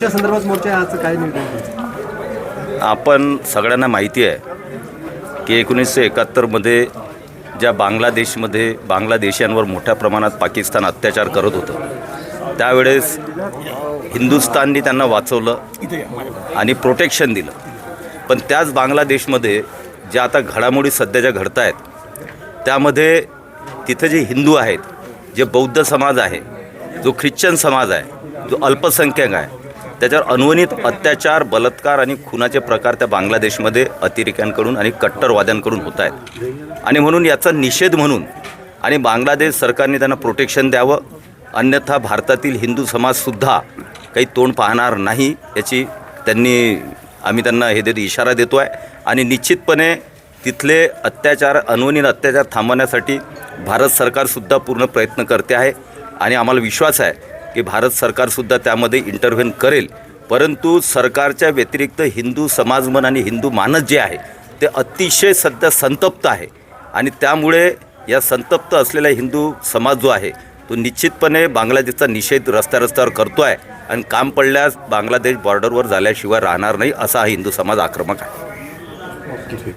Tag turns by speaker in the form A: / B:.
A: त्या संदर्भात मोर्चा आजचं काय निर्णय
B: आपण सगळ्यांना माहिती आहे की एकोणीसशे एकाहत्तरमध्ये ज्या बांगलादेशमध्ये बांगलादेशांवर मोठ्या प्रमाणात पाकिस्तान अत्याचार करत होतं त्यावेळेस हिंदुस्थाननी त्यांना वाचवलं आणि प्रोटेक्शन दिलं. पण त्याच बांगलादेशमध्ये ज्या आता घडामोडी सध्या ज्या घडत आहेत त्यामध्ये तिथं जे हिंदू आहेत जे बौद्ध समाज आहे जो ख्रिश्चन समाज आहे जो अल्पसंख्याक आहे त्याच्यावर अनवणित अत्याचार बलात्कार आणि खुनाचे प्रकार त्या बांगलादेशमध्ये अतिरेक्यांकडून आणि कट्टरवाद्यांकडून होत आहेत. आणि म्हणून याचा निषेध म्हणून आणि बांगलादेश सरकारने त्यांना प्रोटेक्शन द्यावं अन्यथा भारतातील हिंदू समाजसुद्धा काही तोंड पाहणार नाही याची त्यांनी आम्ही त्यांना हे देत इशारा देतो आहे आणि निश्चितपणे तिथले अत्याचार अनवनीत अत्याचार थांबवण्यासाठी भारत सरकारसुद्धा पूर्ण प्रयत्न करते आहे. आणि आम्हाला विश्वास आहे की भारत सरकारसुद्धा त्यामध्ये इंटरव्हेन करेल. परंतु सरकारच्या व्यतिरिक्त हिंदू समाजमन आणि हिंदू मानस जे आहे ते अतिशय सध्या संतप्त आहे. आणि त्यामुळे या संतप्त असलेला हिंदू समाज जो आहे तो निश्चितपणे बांगलादेशचा निषेध रस्त्या रस्त्यावर करतो आहे आणि काम पडल्यास बांगलादेश बॉर्डरवर झाल्याशिवाय राहणार नाही असा हा हिंदू समाज आक्रमक आहे.